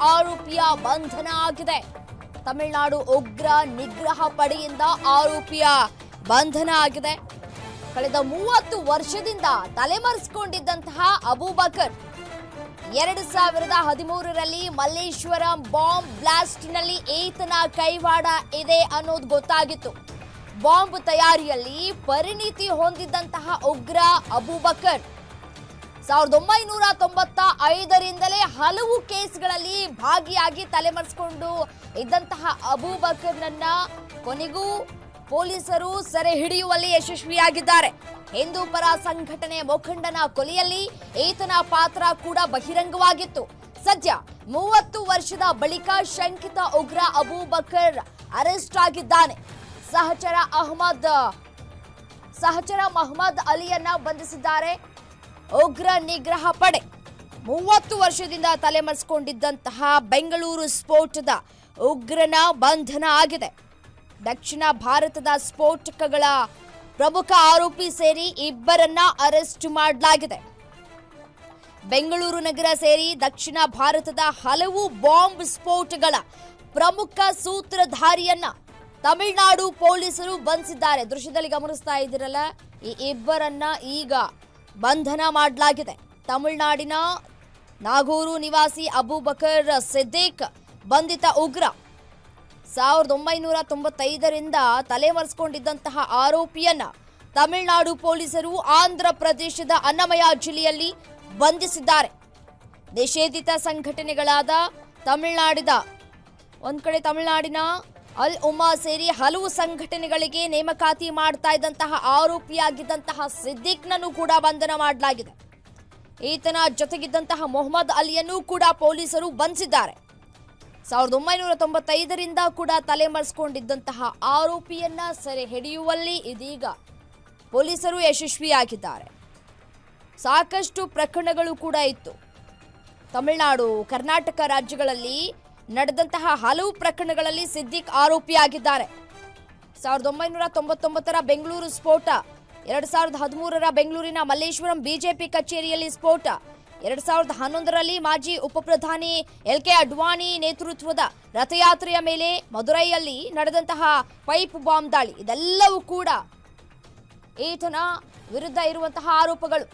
ಆರೋಪಿಯ ಬಂಧನ ಆಗಿದೆ. ತಮಿಳುನಾಡು ಉಗ್ರ ನಿಗ್ರಹ ಪಡೆಯಿಂದ ಆರೋಪಿಯ ಬಂಧನ ಆಗಿದೆ. ಕಳೆದ ಮೂವತ್ತು ವರ್ಷದಿಂದ ತಲೆಮರೆಸಿಕೊಂಡಿದ್ದಂತಹ ಅಬೂಬಕರ್ ಎರಡು ಸಾವಿರದ ಹದಿಮೂರರಲ್ಲಿ ಮಲ್ಲೇಶ್ವರಂ ಬಾಂಬ್ ಬ್ಲಾಸ್ಟ್ನಲ್ಲಿ ಏತನ ಕೈವಾಡ ಇದೆ ಅನ್ನೋದು ಗೊತ್ತಾಗಿತ್ತು. ಬಾಂಬ್ ತಯಾರಿಯಲ್ಲಿ ಪರಿಣಿತಿ ಹೊಂದಿದ್ದಂತಹ ಉಗ್ರ ಅಬೂಬಕರ್ ಸಾವಿರದ ಒಂಬೈನೂರ ತೊಂಬತ್ತ ಐದರಿಂದಲೇ ಹಲವು ಕೇಸ್ಗಳಲ್ಲಿ ಭಾಗಿಯಾಗಿ ತಲೆಮರೆಸಿಕೊಂಡು ಇದ್ದಂತಹ ಅಬೂಬಕರ್ನನ್ನ ಕೊನೆಗೂ ಪೊಲೀಸರು ಸೆರೆ ಹಿಡಿಯುವಲ್ಲಿ ಯಶಸ್ವಿಯಾಗಿದ್ದಾರೆ. ಹಿಂದೂ ಪರ ಸಂಘಟನೆ ಮುಖಂಡನ ಕೊಲೆಯಲ್ಲಿ ಈತನ ಪಾತ್ರ ಕೂಡ ಬಹಿರಂಗವಾಗಿತ್ತು. ಸದ್ಯ ಮೂವತ್ತು ವರ್ಷದ ಬಳಿಕ ಶಂಕಿತ ಉಗ್ರ ಅಬೂಬಕರ್ ಅರೆಸ್ಟ್ ಆಗಿದ್ದಾನೆ. ಸಹಚರ ಅಹಮದ್, ಸಹಚರ ಮೊಹಮ್ಮದ್ ಅಲಿಯನ್ನ ಬಂಧಿಸಿದ್ದಾರೆ. ಉಗ್ರ ನಿಗ್ರಹ ಪಡೆ. ಮೂವತ್ತು ವರ್ಷದಿಂದ ತಲೆಮರೆಸಿಕೊಂಡಿದ್ದಂತಹ ಬೆಂಗಳೂರು ಸ್ಫೋಟದ ಉಗ್ರನ ಬಂಧನ ಆಗಿದೆ. ದಕ್ಷಿಣ ಭಾರತದ ಸ್ಫೋಟಕಗಳ ಪ್ರಮುಖ ಆರೋಪಿ ಸೇರಿ ಇಬ್ಬರನ್ನ ಅರೆಸ್ಟ್ ಮಾಡಲಾಗಿದೆ. ಬೆಂಗಳೂರು ನಗರ ಸೇರಿ ದಕ್ಷಿಣ ಭಾರತದ ಹಲವು ಬಾಂಬ್ ಸ್ಫೋಟಗಳ ಪ್ರಮುಖ ಸೂತ್ರಧಾರಿಯನ್ನ ತಮಿಳುನಾಡು ಪೊಲೀಸರು ಬಂಧಿಸಿದ್ದಾರೆ. ದೃಶ್ಯದಲ್ಲಿ ಗಮನಿಸ್ತಾ ಇದ್ದೀರಲ್ಲ, ಈ ಇಬ್ಬರನ್ನ ಈಗ ಬಂಧನ ಮಾಡಲಾಗಿದೆ. ತಮಿಳುನಾಡಿನ ನಾಗೂರು ನಿವಾಸಿ ಅಬೂಬಕರ್ ಸಿದ್ದೀಕ್ ಬಂಧಿತ ಉಗ್ರ. ಸಾವಿರದ ಒಂಬೈನೂರ ತೊಂಬತ್ತೈದರಿಂದ ತಲೆಮರೆಸಿಕೊಂಡಿದ್ದಂತಹ ಆರೋಪಿಯನ್ನ ತಮಿಳುನಾಡು ಪೊಲೀಸರು ಆಂಧ್ರ ಪ್ರದೇಶದ ಅನ್ನಮಯ ಜಿಲ್ಲೆಯಲ್ಲಿ ಬಂಧಿಸಿದ್ದಾರೆ. ನಿಷೇಧಿತ ಸಂಘಟನೆಗಳಾದ ತಮಿಳುನಾಡಿದ, ಒಂದು ಕಡೆ ತಮಿಳುನಾಡಿನ ಅಲ್ ಉಮಾ ಸೇರಿ ಹಲವು ಸಂಘಟನೆಗಳಿಗೆ ನೇಮಕಾತಿ ಮಾಡ್ತಾ ಇದ್ದಂತಹ ಆರೋಪಿಯಾಗಿದ್ದಂತಹ ಸಿದ್ದಿಕ್ನನ್ನು ಕೂಡ ಬಂಧನ ಮಾಡಲಾಗಿದೆ. ಈತನ ಜೊತೆಗಿದ್ದಂತಹ ಮೊಹಮ್ಮದ್ ಅಲಿಯನ್ನು ಕೂಡ ಪೊಲೀಸರು ಬಂಧಿಸಿದ್ದಾರೆ. ಸಾವಿರದ ಒಂಬೈನೂರ ತೊಂಬತ್ತೈದರಿಂದ ಕೂಡ ತಲೆಮರೆಸಿಕೊಂಡಿದ್ದಂತಹ ಆರೋಪಿಯನ್ನ ಸೆರೆ ಹಿಡಿಯುವಲ್ಲಿ ಇದೀಗ ಪೊಲೀಸರು ಯಶಸ್ವಿಯಾಗಿದ್ದಾರೆ. ಸಾಕಷ್ಟು ಪ್ರಕರಣಗಳು ಕೂಡ ಇತ್ತು. ತಮಿಳುನಾಡು, ಕರ್ನಾಟಕ ರಾಜ್ಯಗಳಲ್ಲಿ ನಡೆದಂತಹ ಹಲವು ಪ್ರಕರಣಗಳಲ್ಲಿ ಸಿದ್ದಿಕ್ ಆರೋಪಿಯಾಗಿದ್ದಾರೆ. ಸಾವಿರದ ಒಂಬೈನೂರ ತೊಂಬತ್ತೊಂಬತ್ತರ ಬೆಂಗಳೂರು ಸ್ಫೋಟ, ಎರಡ್ ಸಾವಿರದ ಹದಿಮೂರರ ಬೆಂಗಳೂರಿನ ಮಲ್ಲೇಶ್ವರಂ ಬಿಜೆಪಿ ಕಚೇರಿಯಲ್ಲಿ ಸ್ಫೋಟ, ಎರಡ್ ಸಾವಿರದ ಹನ್ನೊಂದರಲ್ಲಿ ಮಾಜಿ ಉಪಪ್ರಧಾನಿ ಎಲ್ ಕೆ ಅಡ್ವಾಣಿ ನೇತೃತ್ವದ ರಥಯಾತ್ರೆಯ ಮೇಲೆ ಮದುರೈಯಲ್ಲಿ ನಡೆದಂತಹ ಪೈಪ್ ಬಾಂಬ್ ದಾಳಿ. ಇದೆಲ್ಲವೂ ಕೂಡ ಈತನ ವಿರುದ್ಧ ಇರುವಂತಹ ಆರೋಪಗಳು.